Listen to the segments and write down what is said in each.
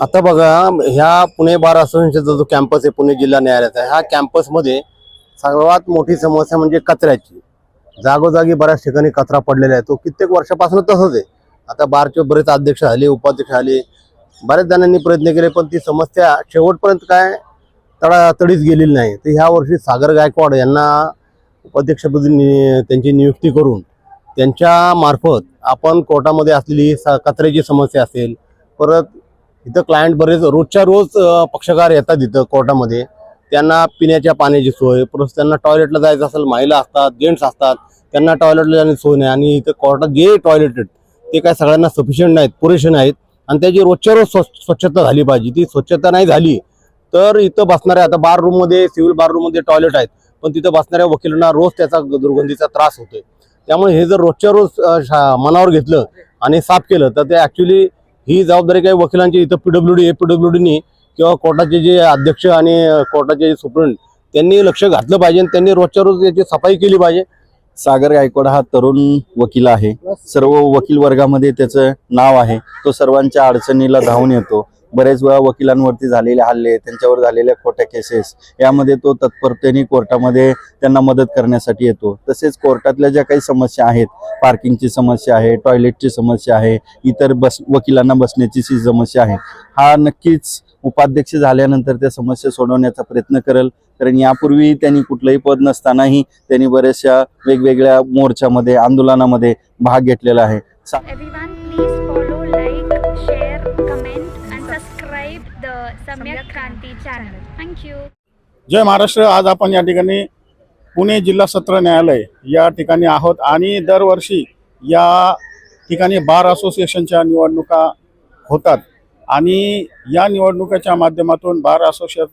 आता बघा ह्या पुणे बार असोसिएशनचा जो कॅम्पस आहे पुणे जिल्हा न्यायालयाचा ह्या कॅम्पसमध्ये सर्वात मोठी समस्या म्हणजे कचऱ्याची. जागोजागी बऱ्याच ठिकाणी कचरा पडलेला आहे. तो कित्येक वर्षापासून तसंच आहे. आता बारचे बरेच अध्यक्ष झाले उपाध्यक्ष झाले बऱ्याच जणांनी प्रयत्न केले पण ती समस्या शेवटपर्यंत काय तडा तडीच गेलेली नाही. तर ह्या वर्षी सागर गायकवाड यांना उपाध्यक्षपदी नि त्यांची नियुक्ती करून त्यांच्या मार्फत आपण कोर्टामध्ये असलेली स कचऱ्याची समस्या असेल परत इथं क्लायंट बरेच रोजच्या रोज पक्षकार येतात इथं कोर्टामध्ये. त्यांना पिण्याच्या पाण्याची सोय प्लस त्यांना टॉयलेटला जायचं असेल महिला असतात जेंट्स असतात त्यांना टॉयलेटला जाण्याची सोय नाही. आणि इथं कोर्टात जे टॉयलेट ते काय सगळ्यांना सफिशियंट नाहीत पुरेसे नाहीत. आणि त्याची रोजच्या रोज स्वच्छता झाली पाहिजे. ती स्वच्छता नाही झाली तर इथं बसणाऱ्या आता बार रूममध्ये सिव्हिल बार रूममध्ये टॉयलेट आहेत पण तिथं बसणाऱ्या वकिलांना रोज त्याचा दुर्गंधीचा त्रास होतोय. त्यामुळे हे जर रोजच्या रोज शा- मनावर घेतलं आणि साफ केलं तर ते ॲक्च्युली ही जबाबदारी काही वकिलांची इथं पीडब्ल्यू डी पीडब्ल्यू डीनी किंवा कोर्टाचे जे अध्यक्ष आणि कोर्टाचे जे सुप्रीम त्यांनी लक्ष घातलं पाहिजे आणि त्यांनी रोजच्या रोज याची सफाई केली पाहिजे. सागर गायकवाड हा तरुण वकील आहे. सर्व वकील वर्गामध्ये त्याचं नाव आहे. तो सर्वांच्या अडचणीला धावून येतो. बरेच वेळा वकिलांवरती झालेले हल्ले त्यांच्यावर झालेल्या खोट्या केसेस यामध्ये तो तत्परतेने कोर्टामध्ये त्यांना मदत करण्यासाठी येतो. तसेच कोर्टातल्या ज्या काही समस्या आहेत पार्किंगची समस्या आहे टॉयलेटची समस्या आहे इतर बस वकिलांना बसण्याची समस्या आहे हा नक्कीच उपाध्यक्ष झाल्यानंतर त्या समस्या सोडवण्याचा प्रयत्न करेल. कारण यापूर्वी त्यांनी कुठलंही पद नसतानाही त्यांनी बऱ्याचशा वेगवेगळ्या मोर्चामध्ये आंदोलनामध्ये भाग घेतलेला आहे. जय महाराष्ट्र. आज आपण या ठिकाणी पुणे जिल्हा सत्र न्यायालय या ठिकाणी आहोत आणि दरवर्षी या ठिकाणी बार असोसिएशनच्या निवडणुका होतात. आणि या निवडणुकाच्या माध्यमातून बार असोसिए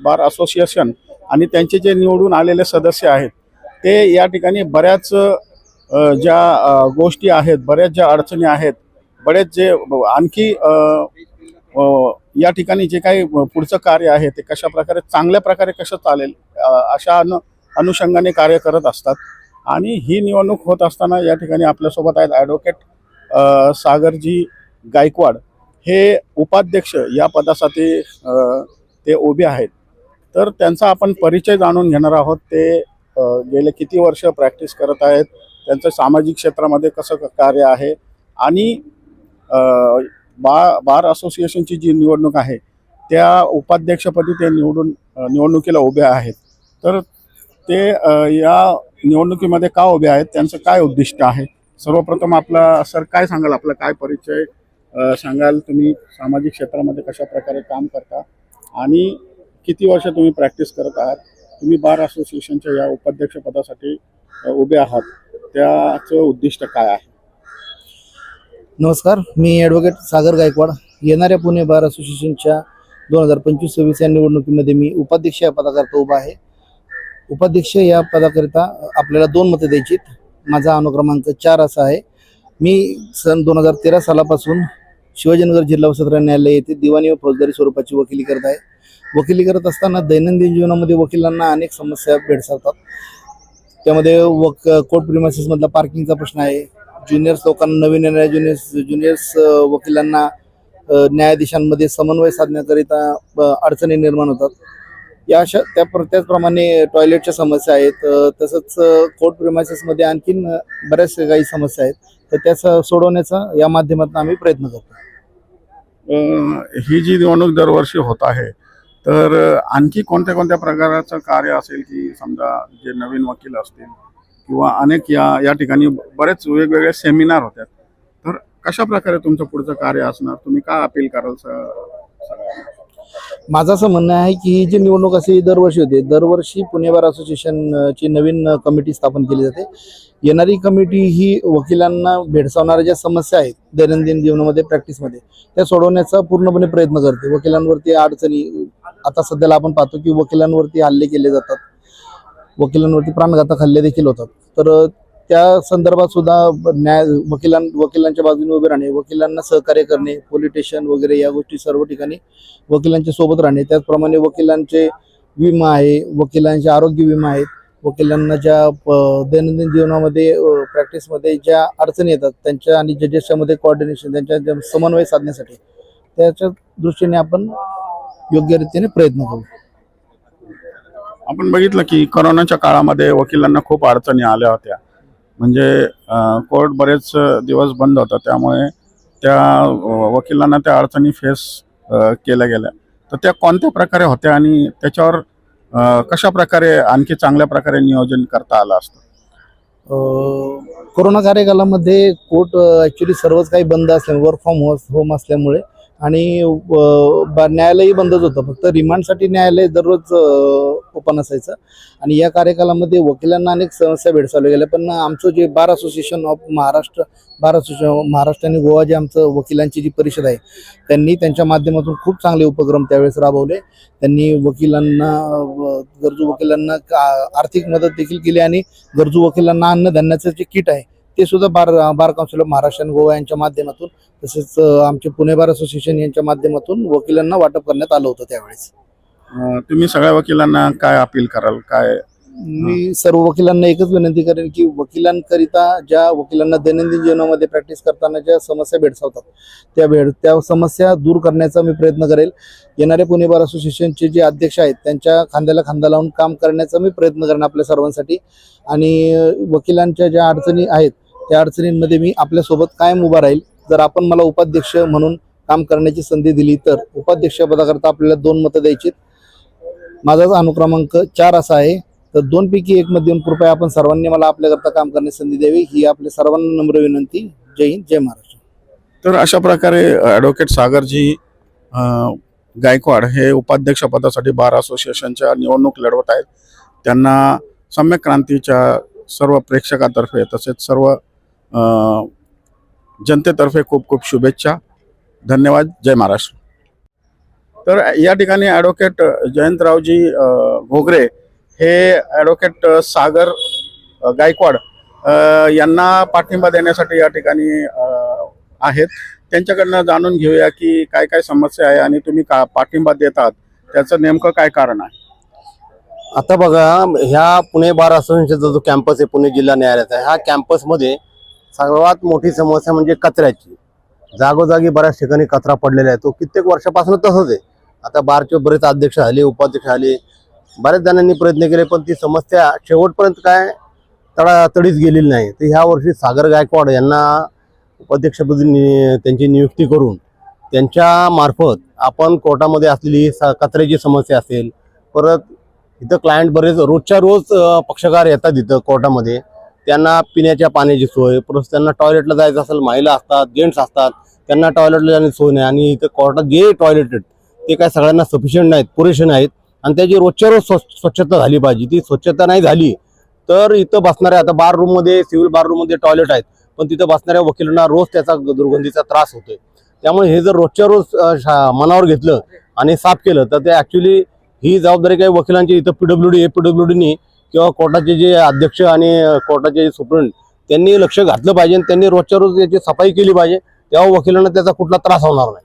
बार असोसिएशन आणि त्यांचे जे निवडून आलेले सदस्य आहेत ते या ठिकाणी बऱ्याच ज्या गोष्टी आहेत बऱ्याच ज्या अडचणी आहेत बरेच जे आणखी या ठिकाणी जे काही पुढचं कार्य आहे ते कशा प्रकारे चांगल्या प्रकारे कसं चालेल अशा अनु अनुषंगाने कार्य करत असतात. आणि ही निवडणूक होत असताना या ठिकाणी आपल्यासोबत आहेत ॲडव्होकेट सागरजी गायकवाड. हे उपाध्यक्ष या पदासाठी ते उभे आहेत. तर त्यांचा आपण परिचय जाणून घेणार आहोत. ते गेले किती वर्ष प्रॅक्टिस करत आहेत. त्यांचं सामाजिक क्षेत्रामध्ये कसं क- कार्य आहे. आणि बा बार असोसिएशनची जी निवडणूक आहे त्या उपाध्यक्षपदी ते निवडून निवडणुकीला उभे आहेत. तर ते या निवडणुकीमध्ये का उभे आहेत त्यांचं काय उद्दिष्ट आहे? सर्वप्रथम आपला सर काय सांगाल? आपला काय परिचय? सांगाल तुम्ही सामाजिक क्षेत्रामध्ये कशा प्रकारे काम करता? आणि किती वर्ष तुम्ही प्रॅक्टिस करत आहात? तुम्ही बार असोसिएशनच्या या उपाध्यक्षपदासाठी उभे आहात. त्याचं उद्दिष्ट काय आहे? नमस्कार मी ॲडव्होकेट सागर गायकवाड. येणाऱ्या पुणे बार असोसिएशनच्या दोन हजार पंचवीस सव्वीस या निवडणुकीमध्ये मी उपाध्यक्ष या पदाकरता उभा आहे. उपाध्यक्ष या पदाकरिता आपल्याला दोन मतं द्यायची माझा अनुक्रमांक चार असा आहे. मी सन दोन हजार तेरा सालापासून शिवाजीनगर जिल्हा व सत्र न्यायालय येथे दिवाणी व फौजदारी स्वरूपाची वकिली करत आहे. वकिली करत असताना दैनंदिन जीवनामध्ये वकिलांना अनेक समस्या भेडसावतात. त्यामध्ये वक कोर्ट प्रिमायसेसमधला पार्किंगचा प्रश्न आहे. ज्युनियर्स लोकांना नवीन येणाऱ्या ज्युनियर्स ज्युनियर्स वकिलांना न्यायाधीशांमध्ये समन्वय साधण्याकरिता अडचणी निर्माण होतात. या अशा त्या प्र- त्याचप्रमाणे टॉयलेटच्या समस्या आहेत. तसंच कोर्ट प्रिमायसेसमध्ये आणखीन बऱ्याच काही समस्या आहेत. तर त्या सोडवण्याचा या माध्यमातून आम्ही प्रयत्न करतो. ही जी निवडणूक दरवर्षी होत आहे तर आणखी कोणत्या कोणत्या प्रकाराचं कार्य असेल की समजा जे नवीन वकील असतील किंवा अनेक या या ठिकाणी बरेच वेगवेगळे सेमिनार होतात तर कशा प्रकारे तुमचं पुढचं कार्य असणार? तुम्ही का अपील कराल माझं असं म्हणणं आहे की ही जी निवडणूक असे दरवर्षी होते दरवर्षी पुणे बार असोसिएशन ची नवीन कमिटी स्थापन केली जाते. येणारी कमिटी ही वकिलांना भेडसावणाऱ्या ज्या समस्या आहेत दैनंदिन जीवनामध्ये प्रॅक्टिसमध्ये त्या सोडवण्याचा पूर्णपणे प्रयत्न करते. वकिलांवरती अडचणी आता सध्याला आपण पाहतो की वकिलांवरती हल्ले केले जातात. वकिलांवरती प्राणघातक हल्ले देखील होतात. तर त्या संदर्भात सुद्धा न्याय वकिलां वकिलांच्या बाजूने उभे राहणे वकिलांना सहकार्य करणे पोलीस स्टेशन वगैरे या गोष्टी सर्व ठिकाणी वकिलांच्या सोबत राहणे. त्याचप्रमाणे वकिलांचे विमा आहे वकिलांचे आरोग्य विमा आहेत वकिलांना ज्या दैनंदिन जीवनामध्ये प्रॅक्टिसमध्ये ज्या अडचणी येतात त्यांच्या आणि जजेसच्या मध्ये कॉर्डिनेशन त्यांच्या समन्वय साधण्यासाठी त्याच्या दृष्टीने आपण योग्य रीतीने प्रयत्न करू. आपण बघितलं की कोरोनाच्या काळामध्ये वकिलांना खूप अडचणी आल्या होत्या. म्हणजे कोर्ट बरेच दिवस बंद होतं. त्यामुळे त्या वकिलांना त्या अडचणी फेस केल्या गेल्या. तर त्या कोणत्या प्रकारे होत्या आणि त्याच्यावर कशा प्रकारे आणखी चांगल्या प्रकारे नियोजन करता आलं असतं? कोरोना कार्यकालामध्ये कोर्ट ॲक्च्युली सर्वच काही बंद असल्यामुळे वर्क फ्रॉम होम असल्यामुळे आणि बा- न्यायालयही बंदच होतं. फक्त रिमांडसाठी न्यायालय दररोज ओपन असायचं. आणि या कार्यकालामध्ये वकिलांना अनेक समस्या भेडसावल्या गेल्या. पण आमचं जे bar association of Maharashtra bar association Maharashtra आणि गोवा जे आमचं वकिलांची जी परिषद आहे त्यांनी त्यांच्या माध्यमातून खूप चांगले उपक्रम त्यावेळेस राबवले. त्यांनी वकिलांना गरजू वकिलांना का- आर्थिक मदत देखील केली आणि गरजू वकिलांना अन्नधान्याचं जे किट आहे ते सुद्धा bar bar council of Maharashtra आणि गोवा यांच्या माध्यमातून तसेच आमचे पुणे बार असोसिएशन यांच्या माध्यमातून वकिलांना वाटप करण्यात आलं होतं त्यावेळेस. तुम्ही सगळ्या वकिलांना काय अपील कराल? काय? मी सर्व वकिलांना एकच विनंती करेन की वकिलांकरिता ज्या वकिलांना दैनंदिन जीवनामध्ये प्रॅक्टिस करताना ज्या समस्या भेडसावतात त्या भेड त्या समस्या दूर करण्याचा मी प्रयत्न करेल. येणारे पुणे बार असोसिएशनचे जे अध्यक्ष आहेत त्यांच्या खांद्याला खांदा लावून काम करण्याचा मी प्रयत्न करेन आपल्या सर्वांसाठी. आणि वकिलांच्या ज्या अडचणी आहेत त्या अडचणींमध्ये मी आपल्यासोबत कायम उभा राहील. जर आपण मला उपाध्यक्ष म्हणून काम करण्याची संधी दिली तर उपाध्यक्ष पदाकरता आपल्याला दोन मतं द्यायची माझाच अनुक्रमांक चार असा आहे तर दोनपैकी एक मध्ये कृपया आपण सर्वांनी मला आपल्याकरता काम करण्याची संधी द्यावी ही आपल्या सर्वांना नम्र विनंती. जय हिंद जय महाराष्ट्र. तर अशा प्रकारे ॲडव्होकेट सागरजी गायकवाड हे उपाध्यक्ष पदासाठी बार असोसिएशनच्या निवडणूक लढवत आहेत. त्यांना सम्यक क्रांतीच्या सर्व प्रेक्षकातर्फे तसेच सर्व जनतेतर्फे खूप खूप शुभेच्छा. धन्यवाद. जय महाराष्ट्र. तर या ठिकाणी ॲडव्होकेट जयंतरावजी घोगरे हे ॲडव्होकेट सागर गायकवाड यांना पाठिंबा देण्यासाठी या ठिकाणी आहेत. त्यांच्याकडनं जाणून घेऊया की काय काय समस्या आहे आणि तुम्ही का पाठिंबा देतात त्याचं नेमकं काय कारण आहे? आता बघा ह्या पुणे बार असोसिएशनचा जो कॅम्पस आहे पुणे जिल्हा न्यायालयाचा ह्या कॅम्पसमध्ये सर्वात मोठी समस्या म्हणजे कचऱ्याची. जागोजागी बऱ्याच ठिकाणी कचरा पडलेला आहे. तो कित्येक वर्षापासून तसंच आहे. आता बारचे बरेच अध्यक्ष झाले उपाध्यक्ष झाले. बऱ्याच जणांनी प्रयत्न केले पण ती समस्या शेवटपर्यंत काय तडा तडीच गेलेली नाही. तर ह्या वर्षी सागर गायकवाड यांना उपाध्यक्षपदी नि- त्यांची नियुक्ती करून त्यांच्या मार्फत आपण कोर्टामध्ये असलेली स- कचऱ्याची समस्या असेल परत इथं क्लायंट बरेच रोजच्या रोज पक्षकार येतात इथं कोर्टामध्ये. त्यांना पिण्याच्या पाण्याची सोय प्लस त्यांना टॉयलेटला जायचं असेल महिला असतात जेंट्स असतात त्यांना टॉयलेटला जाण्याची सोय नाही. आणि इथं कोर्टात जे टॉयलेट ते काय सगळ्यांना सफिशियंट नाहीत पुरेसे नाहीत. आणि त्याची रोजच्या रोज स्वच्छता झाली पाहिजे. ती स्वच्छता नाही झाली तर इथं बसणाऱ्या आता बार रूममध्ये सिव्हिल बार रूममध्ये टॉयलेट आहेत पण तिथं बसणाऱ्या वकिलांना रोज त्याचा दुर्गंधीचा त्रास होतोय. त्यामुळे हे जर रोजच्या रोज शा- मनावर घेतलं आणि साफ केलं तर ते ॲक्च्युली ही जबाबदारी काही वकिलांची इथं पीडब्ल्यू डी पीडब्ल्यू डीनी किंवा कोर्टाचे जे अध्यक्ष आणि कोर्टाचे कोर्टाचे सुप्रिंट त्यांनी लक्ष घातलं पाहिजे आणि त्यांनी रोजच्या रोज याची सफाई केली पाहिजे तेव्हा वकिलांना त्याचा कुठला त्रास होणार नाही.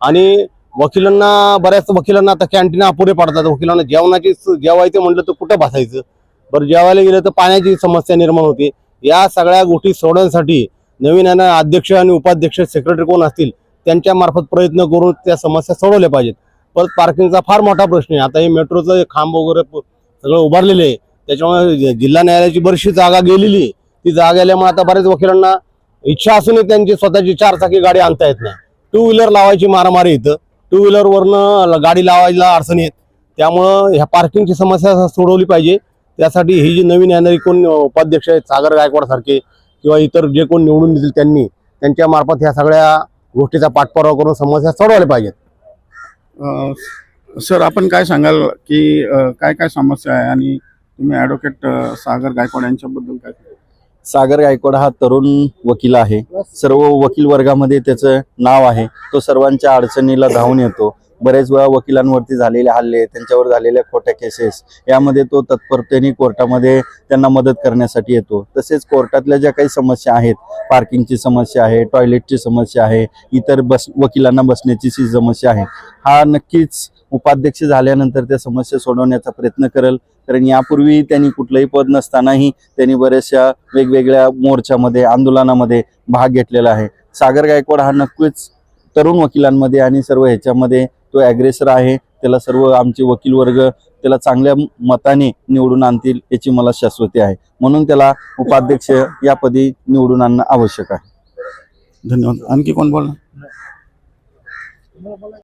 आणि वकिलांना बऱ्याच वकिलांना आता कॅन्टीन अपुरे पडतात. वकिलांना जेवणाची जेवायचं म्हटलं तर कुठं बसायचं? बरं जेवायला गेलं तर पाण्याची समस्या निर्माण होते. या सगळ्या गोष्टी सोडवण्यासाठी नवीन आहे ना अध्यक्ष आणि उपाध्यक्ष सेक्रेटरी कोण असतील त्यांच्या मार्फत प्रयत्न करून त्या समस्या सोडवल्या पाहिजेत. परत पार्किंगचा फार मोठा प्रश्न आहे. आता हे मेट्रोचं खांब वगैरे सगळं उभारलेलं आहे. त्याच्यामुळे जिल्हा न्यायालयाची बरीचशी जागा गेलेली आहे. ती जागा गेल्यामुळे आता बऱ्याच वकिलांना इच्छा असूनही त्यांची स्वतःची चारचाकी गाडी आणता येत नाही. टू व्हीलर लावायची मारामारी इथं. टू व्हीलरवरनं गाडी लावायला अडचणी आहेत. त्यामुळं ह्या पार्किंगची समस्या सोडवली पाहिजे. त्यासाठी ही जी नवीन येणारी कोण उपाध्यक्ष आहेत सागर गायकवाड सारखे किंवा इतर जे कोण निवडून देतील त्यांनी त्यांच्या मार्फत ह्या सगळ्या गोष्टीचा पाठपुरावा करून समस्या सोडवल्या पाहिजेत. सर आपण काय सांगाल की काय काय समस्या आहे आणि तुम्ही ॲडव्होकेट सागर गायकवाड यांच्याबद्दल काय? सागर गायकवाड हा तरुण वकील आहे. सर्व वकील वर्गामध्ये त्याचं नाव आहे. तो सर्वांच्या अडचणीला धावून येतो. बरेच वेळा वकिलांवरती झालेले हल्ले त्यांच्यावर झालेल्या खोट्या केसेस यामध्ये तो तत्परतेने कोर्टामध्ये त्यांना मदत करण्यासाठी येतो. तसेच कोर्टातल्या ज्या काही समस्या आहेत पार्किंगची समस्या आहे टॉयलेटची समस्या आहे इतर बस वकिलांना बसण्याची समस्या आहे हा नक्कीच उपाध्यक्ष झाल्यानंतर त्या समस्या सोडवण्याचा प्रयत्न करेल. कारण यापूर्वी त्यांनी कुठलंही पद नसतानाही त्यांनी बऱ्याचशा वेगवेगळ्या मोर्चामध्ये आंदोलनामध्ये भाग घेतलेला आहे. सागर गायकवाड हा नक्कीच तरुण वकिलांमध्ये आणि सर्व ह्याच्यामध्ये तो ॲग्रेसर आहे त्याला सर्व आमचे वकील वर्ग त्याला चांगल्या मताने निवडून आणतील याची मला शाश्वती आहे. म्हणून त्याला उपाध्यक्ष या पदी निवडून आणणं आवश्यक आहे. धन्यवाद. आणखी कोण बोलणार?